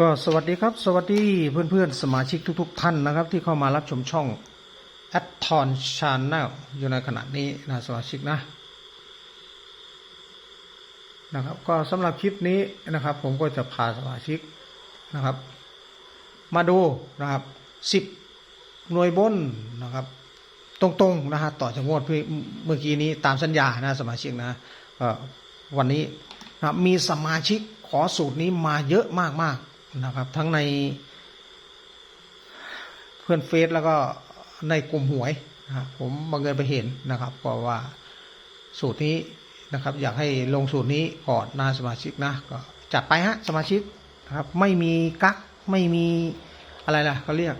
ก็สวัสดีครับ สวัสดีเพื่อนๆ สมาชิกทุก ๆ ท่านนะครับ ที่เข้ามารับชมช่อง a d t o n Channel อยู่ในขณะนี้นะสมาชิกนะนะครับก็สำหรับคลิปนี้นะครับ ผมก็จะพาสมาชิกนะครับ มาดูนะครับสิบหน่วยบนนะครับ ตรงๆนะฮะต่อจากงวดเมื่อกี้นี้ตามสัญญานะสมาชิกนะวันนี้นะมีสมาชิกขอสูตรนี้มาเยอะมากๆ นะครับ ทั้งในเพื่อนเฟซแล้วก็ในกลุ่มหวยนะครับผมบังเอิญไปเห็นนะครับก็ว่าสูตรนี้นะครับ อยากให้ลงสูตรนี้ก่อนนะสมาชิกนะก็จัดไปฮะสมาชิกนะครับ ไม่มีกักไม่มีอะไรล่ะเขาเรียก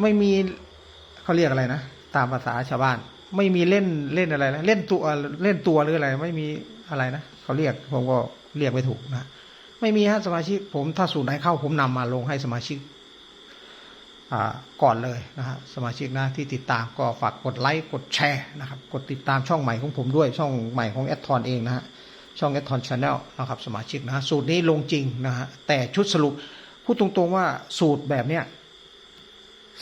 ไม่มีเขาเรียกอะไรนะตามภาษาชาวบ้าน ไม่มีเล่นเล่นอะไรนะเล่นตัวเล่นตัวหรืออะไร ไม่มีอะไรนะเขาเรียกผมก็เรียกไม่ถูกนะ ไม่มีฮะสมาชิก ผมถ้าสูตรไหนเข้าผมนำมาลงให้สมาชิกอ่าก่อนเลยนะฮะสมาชิกนะที่ติดตามก็ฝากกดไลค์กดแชร์นะครับกดติดตามช่องใหม่ของผมด้วยช่องใหม่ของแอดทอนเองนะฮะช่องแอดทอนชาแนลนะครับสมาชิกนะสูตรนี้ลงจริงนะฮะแต่ชุดสรุปพูดตรงๆว่าสูตรแบบเนี้ย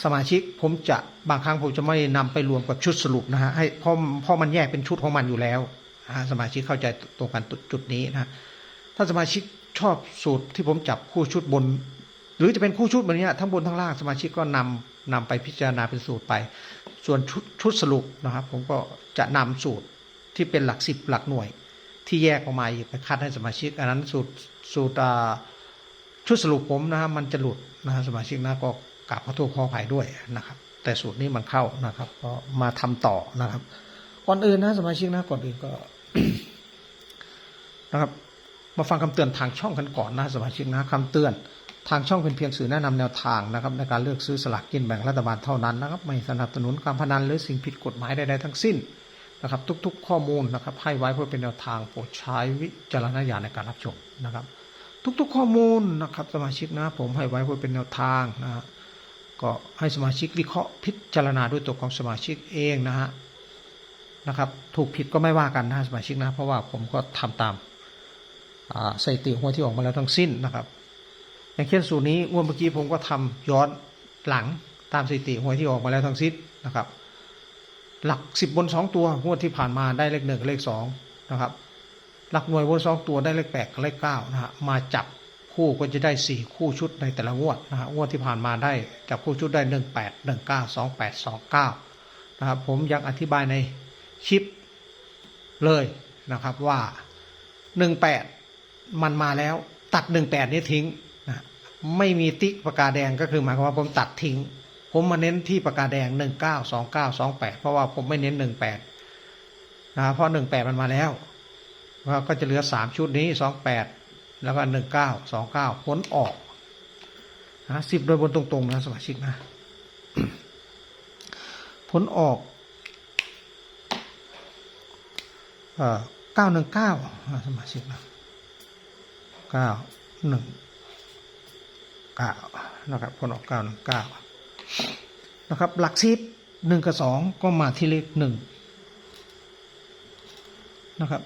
สมาชิกผมจะบางครั้งผมจะไม่นำไปรวมกับชุดสรุปนะฮะให้เพราะเพราะมันแยกเป็นชุดของมันอยู่แล้วสมาชิกเข้าใจตรงกันจุดนี้นะถ้าสมาชิก ชอบสูตรที่ผมจับคู่ชุดบน หรือจะเป็นคู่ชุดแบบนี้ทั้งบนทั้งล่างสมาชิกก็นำนำไปพิจารณาเป็นสูตรไป ส่วนชุดชุดสรุปนะครับ ผมก็จะนำสูตรที่เป็นหลักสิบหลักหน่วย ที่แยกออกมาไปคัดให้สมาชิก อันนั้นสูตรสูตรชุดสรุปผมนะฮะมันจะหลุดนะสมาชิกนะก็กราบขอโทษขออภัยด้วยนะครับ แต่สูตรนี้มันเข้านะครับ ก็มาทำต่อนะครับ ก่อนอื่นนะสมาชิกนะก่อนอื่นก็นะครับ มาฟังคำเตือนทางช่องกันก่อนนะสมาชิกนะคำเตือนทางช่องเป็นเพียงสื่อแนะนำแนวทางนะครับในการเลือกซื้อสลากกินแบ่งรัฐบาลเท่านั้นนะครับไม่สนับสนุนการพนันหรือสิ่งผิดกฎหมายใดๆทั้งสิ้นนะครับทุกๆ ข้อมูลนะครับให้ไว้เพื่อเป็นแนวทางโปรดใช้วิจารณญาณในการรับชมนะครับ ทุกๆ ข้อมูลนะครับสมาชิกนะผมให้ไว้เพื่อเป็นแนวทางนะฮะก็ให้สมาชิกวิเคราะห์พิจารณาด้วยตัวของสมาชิกเองนะฮะนะครับถูกผิดก็ไม่ว่ากันนะสมาชิกนะเพราะว่าผมก็ทำตาม อ่าสถิติหัวที่ออกมาแล้วทั้งสิ้นนะครับ อย่างเช่นสูตรนี้งวดเมื่อกี้ผมก็ทำย้อนหลังตามสถิติหวยที่ออกมาแล้วทั้งสิ้นนะครับ หลักสิบบนสองตัวงวดที่ผ่านมาได้เลขหนึ่งเลขสองนะครับ หลักหน่วยบนสองตัวได้เลขแปดกับเลขเก้านะฮะมาจับคู่ก็จะได้สี่คู่ชุดในแต่ละงวดนะฮะงวดที่ผ่านมาได้จับคู่ชุดได้หนึ่งแปดหนึ่งเก้าสองแปดสองเก้านะครับผมยังอธิบายในคลิปเลยนะครับว่าหนึ่งแปด มันมาแล้ว ตัดหนึ่งแปดนี้ทิ้งนะไม่มีติ๊กปากกาแดงก็คือหมายความว่าผมตัดทิ้ง ผมมาเน้นที่ปากกาแดงหนึ่งเก้าสองเก้าสองแปดเพราะว่าผมไม่เน้นหนึ่งแปดนะเพราะหนึ่งแปดมันมาแล้วก็จะเหลือสามชุดนี้สองแปดแล้วก็หนึ่งเก้าสองเก้าผลออกนะสิบโดยบนตรงๆนะสมาชิกนะผลออกเอ่อเก้าหนึ่งเก้าสมาชิกนะ เก้าหนึ่งเก้านะครับผลออกเก้าหนึ่งเก้านะครับ หลักสิบหนึ่งกับสองก็มาที่เลขหนึ่งนะครับ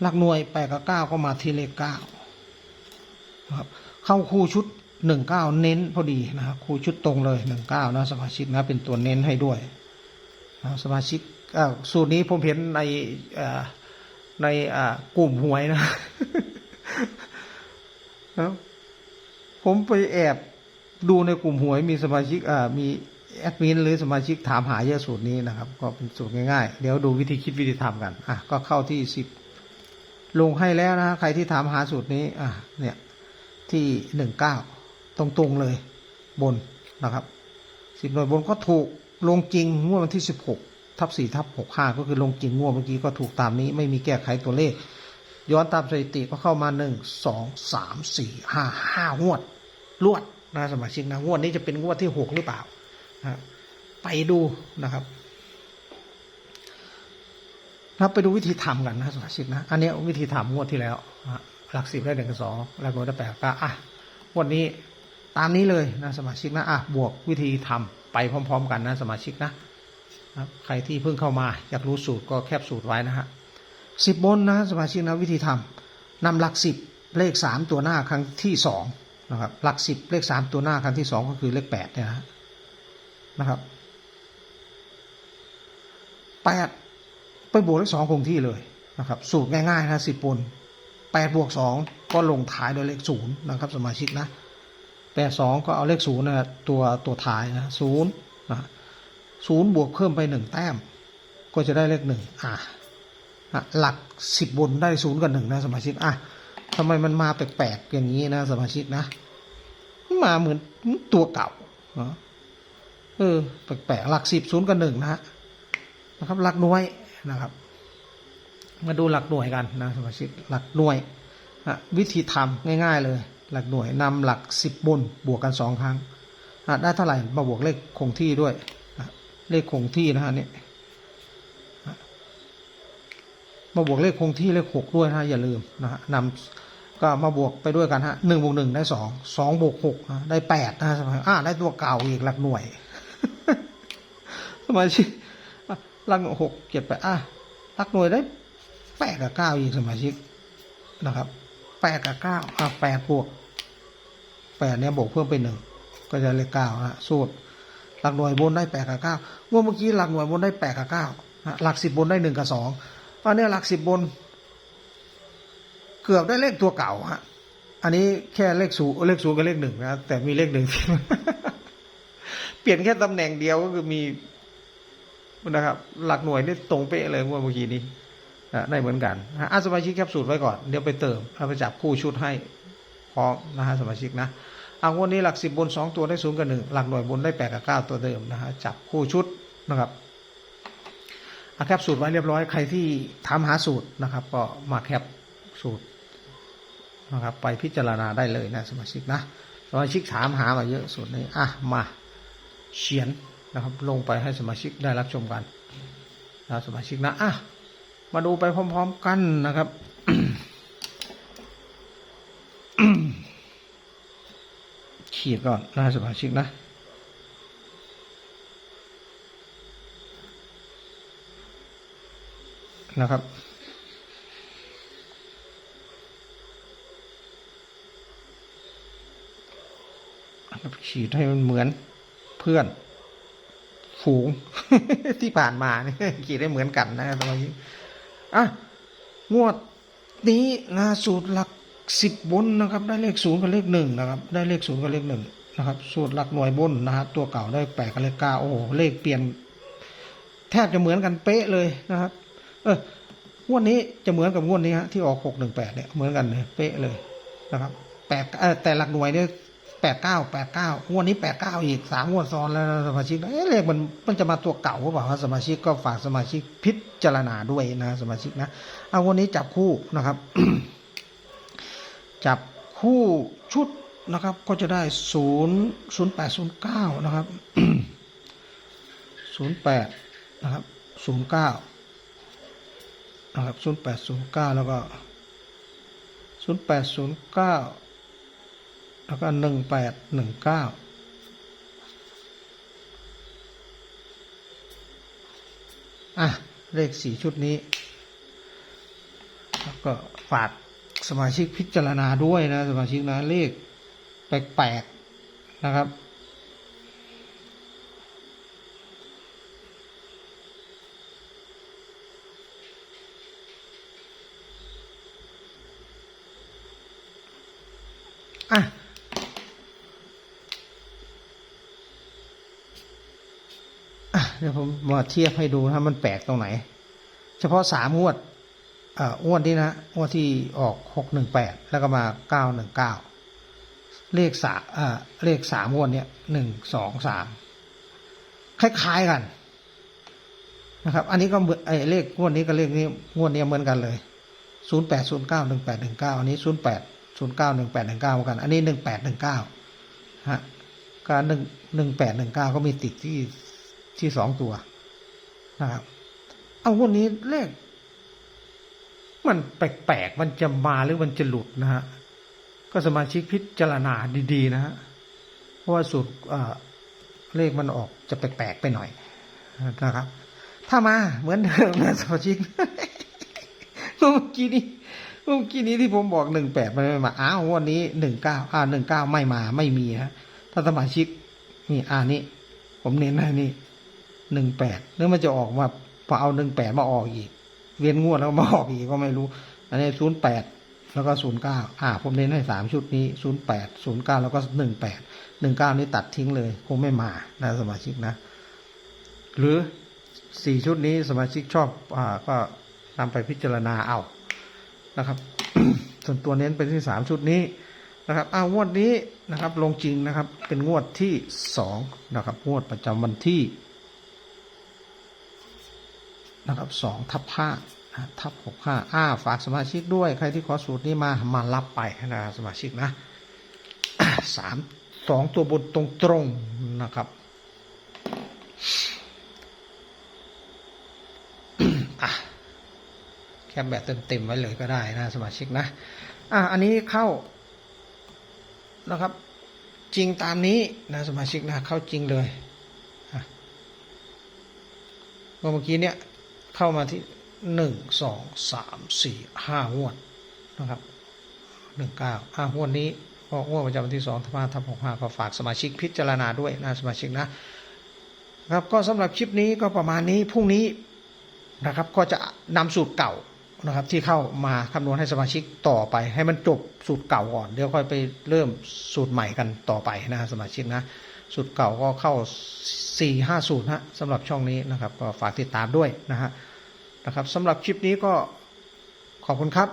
หลักหน่วยแปดกับเก้าก็มาที่เลขเก้านะครับเข้าคู่ชุดหนึ่งเก้าเน้นพอดีนะครับคู่ชุดตรงเลยหนึ่งเก้านะสมาชิกนะเป็นตัวเน้นให้ด้วยนะสมาชิกสูตรนี้ผมเห็นในในกลุ่มหวยนะ ครับผมไปแอบดูในกลุ่มหวยมีสมาชิกอ่ามีแอดมินหรือสมาชิกถามหาเยอะสูตรนี้นะครับ ก็เป็นสูตรง่ายๆ เดี๋ยวดูวิธีคิดวิธีทำกัน อะ ก็เข้าที่สิบลงให้แล้วนะใครที่ถามหาสูตรนี้ อะ เนี่ย ที่หนึ่งเก้าตรงๆเลย บนนะครับสิบหน่วยบนก็ถูกลงจริงงวดวันที่สิบหกทับสี่ทับหกห้าก็คือลงจริงงวดเมื่อกี้ก็ถูกตามนี้ ไม่มีแก้ไขตัวเลข ย้อนตามสถิติก็เข้ามาหนึ่งสองสามสี่ห้าห้างวดรวดนะสมาชิกนะงวดนี้จะเป็นงวดที่หกหรือเปล่านะไปดูนะครับนะไปดูวิธีทำกันนะสมาชิกนะ อันนี้วิธีทำงวดที่แล้วนะหลักสิบได้หนึ่งกับสองแล้วก็ได้แปดก็อะงวดนี้ตามนี้เลยนะสมาชิกนะอะบวกวิธีทำไปพร้อม ๆ กันนะสมาชิกนะนะใครที่เพิ่งเข้ามาอยากรู้สูตรก็แคบสูตรไว้นะฮะ สิบบนนะสมาชิกนะวิธีทำนำหลักสิบเลขสามตัวหน้าครั้งที่สองนะครับหลักสิบเลขสามตัวหน้าครั้งที่สองก็คือเลขแปดเนี่ยนะนะครับแปดไปบวกเลขสองคงที่เลยนะครับ สูตรง่ายๆนะสิบบนแปดบวกสองก็ลงท้ายด้วยเลขศูนย์นะครับ สมาชิกนะแปดสองก็เอาเลขศูนย์นะตัวตัวท้ายนะศูนย์นะศูนย์บวกเพิ่มไปหนึ่งแต้ม ก็จะได้เลขหนึ่งอะอะ หลักสิบบนได้ศูนย์กับหนึ่งนะสมาชิกอะทำไมมันมาแปลกๆอย่างนี้นะสมาชิกนะ มาเหมือนตัวเก่าเออแปลกๆหลักสิบศูนย์กับหนึ่งนะฮะนะครับหลักหน่วยนะครับ มาดูหลักหน่วยกันนะสมาชิกหลักหน่วยอะวิธีทำง่าย ๆ เลย หลักหน่วยนำหลักสิบบนบวกกันสองครั้งอะได้เท่าไหร่มาบวกเลขคงที่ด้วยอะเลขคงที่นะฮะเนี่ยอะ มาบวกเลขคงที่เลขหกด้วยนะอย่าลืมนะฮะนำก็มาบวกไปด้วยกันฮะหนึ่งบวกหนึ่งได้สองสองบวกหกได้แปดนะสมาชิกอะได้ตัวเก่าอีกหลักหน่วย สมาชิกหลักหกเจ็ดแปดอะหลักหน่วยได้แปดกับเก้าอีกสมาชิกนะครับแปดกับเก้าอะแปดบวกแปดเนี่ยบวกเพิ่มไปหนึ่งก็จะเลขเก้านะสูตรหลักหน่วยบนได้แปดกับเก้าเมื่อเมื่อกี้หลักหน่วยบนได้แปดกับเก้าหลักสิบบนได้หนึ่งกับสอง ตอนนี้หลักสิบบน เกือบได้เลขตัวเก่าฮะ อันนี้แค่เลขศูนย์เลขศูนย์กับเลขหนึ่งนะแต่มีเลขหนึ่งเปลี่ยนแค่ตำแหน่งเดียวก็คือมีนะครับ หลักหน่วยนี่ตรงเป๊ะเลยเมื่อเมื่อกี้นี้อะได้เหมือนกันฮะอะสมาชิกแคปสูตรไว้ก่อน เดี๋ยวไปเติมเอาไปจับคู่ชุดให้พร้อมนะฮะสมาชิกนะเอาวันนี้หลักสิบบนสองตัวได้ศูนย์กับหนึ่งหลักหน่วยบนได้แปดกับเก้าตัวเดิมนะฮะจับคู่ชุดนะครับ อาแคปสูตรไว้เรียบร้อยใครที่ทำหาสูตรนะครับ ก็มาแคปสูตรนะครับ ไปพิจารณาได้เลยนะสมาชิกนะสมาชิกถามหามาเยอะสูตรนี้อะมาเขียนนะครับ ลงไปให้สมาชิกได้รับชมกันนะสมาชิกนะอะมาดูไปพร้อม ๆ กันนะครับขีดก่อนนะสมาชิกนะ นะครับขีดให้มันเหมือนเพื่อน ฝูงที่ผ่านมาเนี่ยขีดได้เหมือนกันนะสมาชิกอะงวดนี้นะสูตรหลักสิบบนนะครับ ได้เลขศูนย์กับเลขหนึ่งนะครับ ได้เลขศูนย์กับเลขหนึ่งนะครับ สูตรหลักหน่วยบนนะฮะตัวเก่าได้แปดกับเลขเก้าโอ้โหเลขเปลี่ยนแทบจะเหมือนกันเป๊ะเลยนะครับ เอองวดนี้จะเหมือนกับงวดนี้ฮะที่ออกหกหนึ่งแปดเนี่ยเหมือนกันเลยเป๊ะเลยนะครับแปดเออแต่หลักหน่วยเนี่ยแปดเก้าแปดเก้างวดนี้แปดเก้าอีกสามงวดซ้อนแล้วสมาชิกเอ๊ะเลขมันมันจะมาตัวเก่าหรือเปล่าสมาชิกก็ฝากสมาชิกพิจารณาด้วยนะสมาชิกนะเอาวันนี้จับคู่นะครับ จับคู่ชุดนะครับ ก็จะได้ศูนย์ศูนย์แปดศูนย์เก้านะครับศูนย์แปดนะครับศูนย์เก้า นะครับศูนย์แปดศูนย์เก้าแล้วก็ศูนย์แปดศูนย์เก้าแล้วก็หนึ่งแปดหนึ่งเก้าอะ เลขสี่ชุดนี้ แล้วก็ฝากสมาชิกพิจารณาด้วยนะ สมาชิกนะ เลขแปลกๆนะครับ อะอะเดี๋ยวผมมาเทียบให้ดูนะมันแปลกตรงไหน เฉพาะสามงวดอ่องวดนี้นะงวดที่ออกหกหนึ่งแปดแล้วก็มาเก้าหนึ่งเก้าเลขสามเอ่อเลขสามงวดเนี้ยหนึ่งสองสามคล้ายๆกันนะครับ อันนี้ก็เหมือนไอ้เลขงวดนี้กับเลขนี้งวดนี้เหมือนกันเลยศูนย์แปดศูนย์เก้าหนึ่งแปดหนึ่งเก้าอันนี้ศูนย์แปด ศูนย์เก้าหนึ่งแปดหนึ่งเก้าเหมือนกัน อันนี้หนึ่งแปดหนึ่งเก้าฮะการหนึ่งหนึ่งแปดหนึ่งเก้าก็มีติดที่ที่สองตัวนะครับ เอาวดนี้เลขมันแปลกๆ มันจะมาหรือมันจะหลุดนะฮะ ก็สมาชิกพิจารณาดีๆ นะฮะ เพราะว่าสูตรเอ่อเลขมันออกจะแปลกๆ ไปหน่อยนะครับ ถ้ามาเหมือนเดิมนะสมาชิกเมื่อกี้นี้ เมื่อกี้นี้ที่ผมบอกหนึ่งแปดมันไม่มา อ้าววันนี้หนึ่งเก้าอ่าหนึ่งเก้าไม่มาไม่มีฮะ ถ้าสมาชิก นี่อ่านี่ ผมเน้นให้นี่หนึ่งแปดหรือมันจะออกมาพอเอาหนึ่งแปดมาออกอีก เวียนงวดแล้วมาออกอีกก็ไม่รู้ อันนี้ศูนย์แปดแล้วก็ศูนย์เก้าอ่า ผมเน้นให้สามชุดนี้ศูนย์แปดศูนย์เก้าแล้วก็หนึ่งแปดหนึ่งเก้านี่ตัดทิ้งเลย คงไม่มานะสมาชิกนะ หรือสี่ชุดนี้สมาชิกชอบอ่าก็นำไปพิจารณาเอา นะครับ ส่วนตัวเน้นเป็นที่สามชุดนี้นะครับอ้าวงวดนี้นะครับ ลงจริงนะครับ เป็นงวดที่สองนะครับ งวดประจำวันที่นะครับสองทับห้าทับหกห้าอ้าฝากสมาชิกด้วย ใครที่ขอสูตรนี้มามารับไปนะสมาชิกนะสามสองตัวบนตรงๆนะครับ อะแค ปแบบเต็มๆไว้เลยก็ได้นะสมาชิกนะ อะอันนี้เข้านะครับ จริงตามนี้นะสมาชิกนะเข้าจริงเลยอะเมื่อกี้เนี่ยเข้ามาที่หนึ่งสองสามสี่ห้างวดนะครับหนึ่งเก้าห้างวดนี้ก็งวดประจำวันที่สองทับห้าทับหกห้าก็ฝากสมาชิกพิจารณาด้วยนะสมาชิกนะครับก็สำหรับคลิปนี้ก็ประมาณนี้พรุ่งนี้นะครับก็จะนำสูตรเก่า นะครับ ที่เข้ามาคำนวณให้สมาชิกต่อไป ให้มันจบสูตรเก่าก่อนเดี๋ยวค่อยไปเริ่มสูตรใหม่กันต่อไปนะสมาชิกนะสูตรเก่าก็เข้า4ี่ห้าสูตรฮะสำหรับช่องนี้นะครับก็ฝากติดตามด้วยนะฮะนะครับสำหรับคลิปนี้ก็ขอบคุณครับ